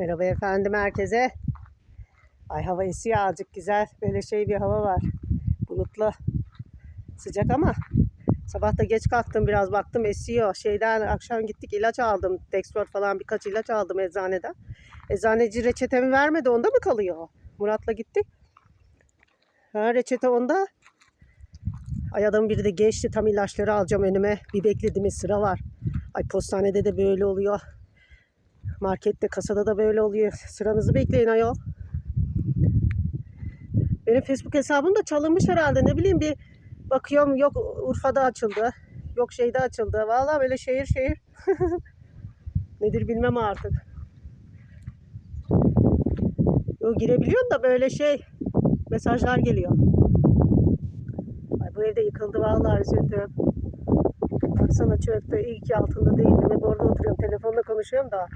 Merhaba efendim herkese. Ay hava esiyor azıcık güzel. Böyle şey bir hava var. Bulutlu. Sıcak ama sabah da geç kalktım biraz baktım esiyor. Şeyden akşam gittik ilaç aldım. Dextrol falan birkaç ilaç aldım eczaneden. Eczaneci reçetemi vermedi onda mı kalıyor? Murat'la gittik. Ha, reçete onda. Ay adam biri de geçti tam ilaçları alacağım önüme. Bir beklediğimiz sıra var. Ay postanede de böyle oluyor. Markette kasada da böyle oluyor. Sıranızı bekleyin ayol. Benim Facebook hesabım da çalınmış herhalde. Ne bileyim bir bakıyorum yok Urfa'da açıldı. Yok şeyde açıldı. Vallahi böyle şehir şehir. Nedir bilmem artık. Yok girebiliyorsun da böyle şey mesajlar geliyor. Ay bu evde yıkıldı vallahi üzüldüm. Baksana çöktü. İyi ki altında değildim. Hep orada oturuyorum. Telefonla konuşuyorum da.